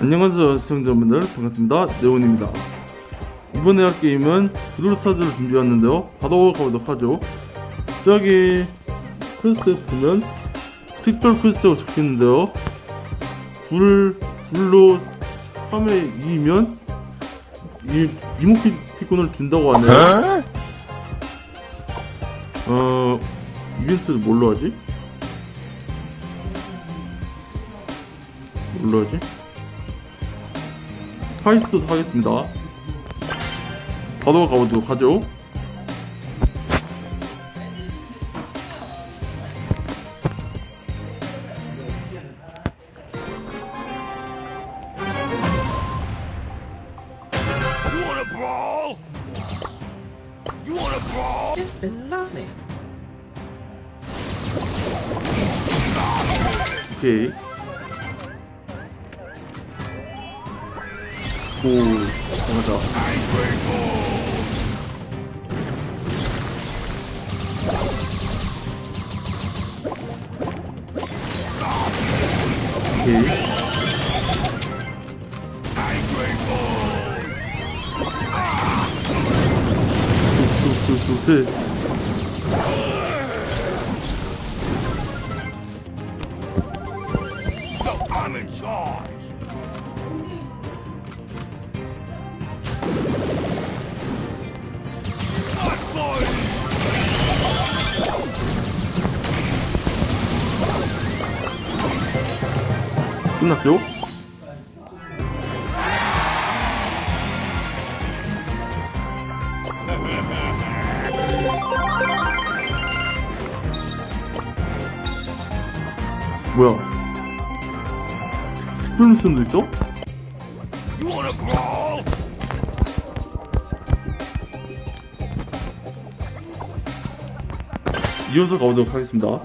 안녕하세요 시청자분들. 반갑습니다. 네온입니다. 이번에 할 게임은 브롤스타즈를 준비했는데요. 바로 가보도록 하죠. 저기 퀘스트 보면 특별 퀘스트가 적혀있는데요. 불, 불로 3회 이기면 이 이모티콘을 준다고 하네요. 어 이벤트를 뭘로 하지? 뭘로 하지? 파이스도 하겠습니다. 바로 가보도록 하죠. 오케이. 오, 가자. 오케이. 툭툭툭 끝났죠? 뭐야? 특별 미션도 있어? 이어서 가보도록 하겠습니다.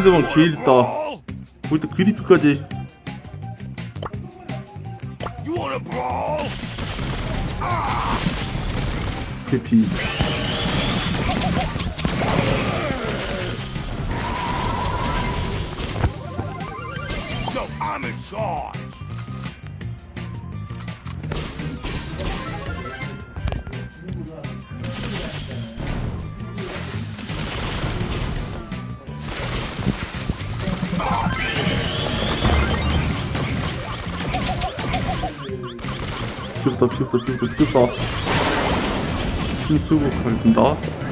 상대방 제일 있다. 거기다 그리프까지. Charge. 피었다, 피었다, 피었다, 피었다. 힘 쓰고 가겠습니다.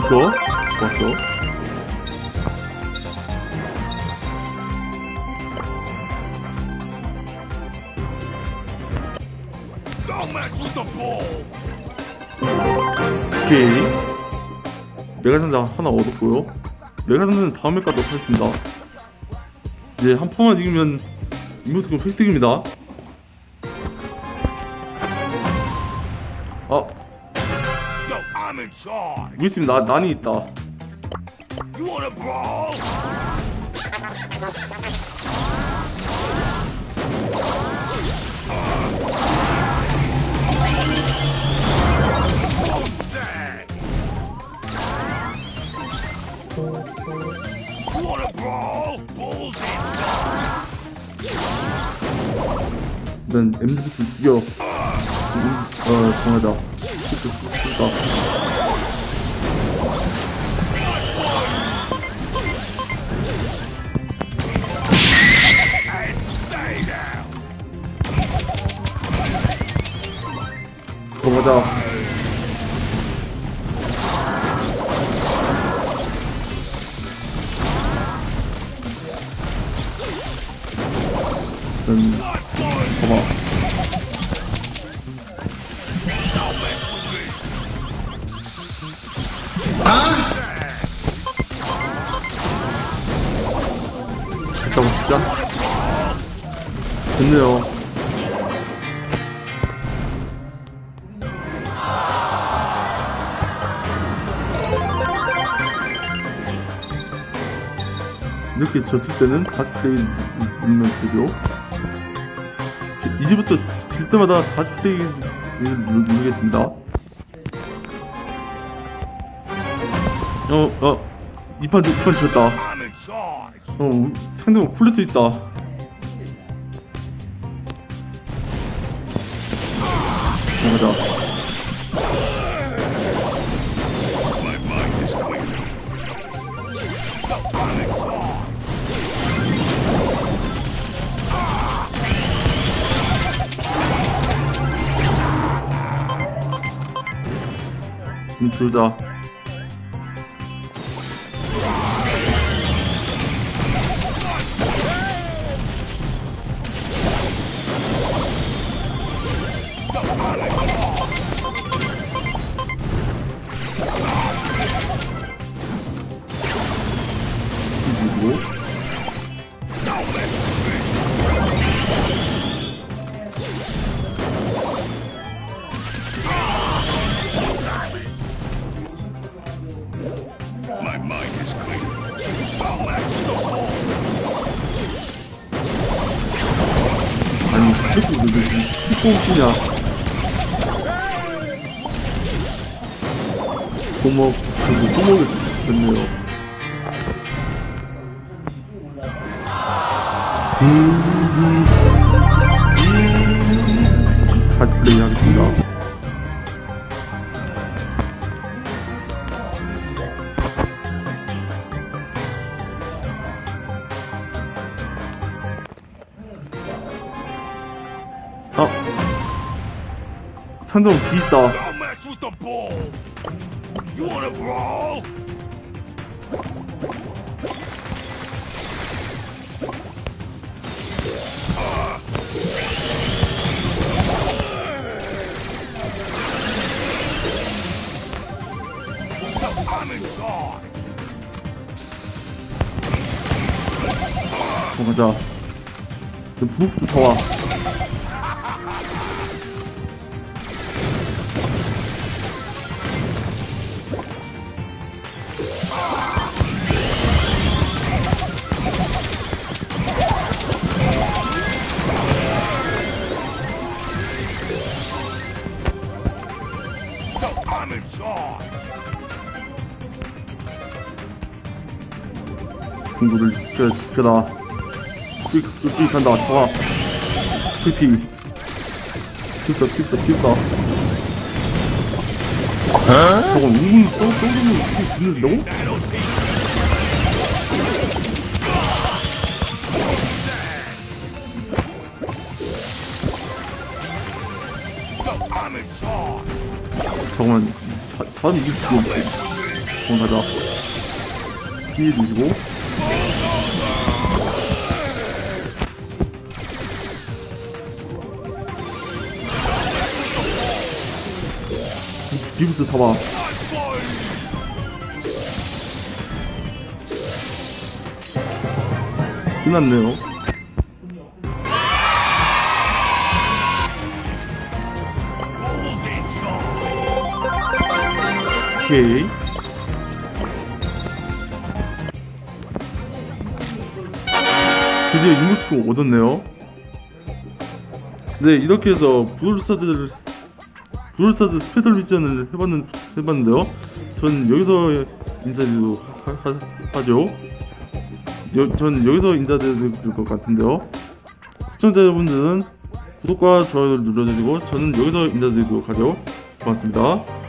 The ball. 오케이. 메가전자 하나 얻었고요. 메가전자는 다음에 가도록 하겠습니다. 이제 한 판만 이기면 이모티콘 획득입니다. 우리 팀 나, 난이 있다. 난 MVP 좀 죽여. 음, 어, 정하자. And 들어가자. 음, 봐봐. 아! 잠깐만, 진짜. 됐네요. 이렇게 졌을 때는 다시 플레이 누르면 되죠 이제부터 질 때마다 다시 플레이를 누르- 누르겠습니다 어, 어, 이판, 이판 졌다. 어, 상대방 쿨레트 있다. 가자. 둘다. 그렇게 왜 스포 웃기냐. 고목 그리고 고목이 됐네요. 다시 플레이 하겠습니다 상대방 뒤 있다. 어, 가자. 너 부엌부터 더 와. Charge. 공부를 지켜, 지켜라. 휙, 휙, 간다. 좋아. 휙, 튀었다, 튀었다, 튀었다. 저거 5분 써, 써주면 이렇게 죽는다고? That'll teach you. I'm in charge. 자, 다음 이길 수 없어. 잠깐 가자. 피해 주시고. 뒤부터 잡아. 끝났네요. 오케이. 드디어 이모티콘 얻었네요. 네, 이렇게 해서 브롤스타드 브롤스타드 스페셜 미션을 해봤는, 해봤는데요. 전 여기서 인사드리도록 하, 하, 하죠. 여, 전 여기서 인사드릴 것 같은데요. 시청자 여러분들은 구독과 좋아요를 눌러주시고 저는 여기서 인사드리도록 하죠. 고맙습니다.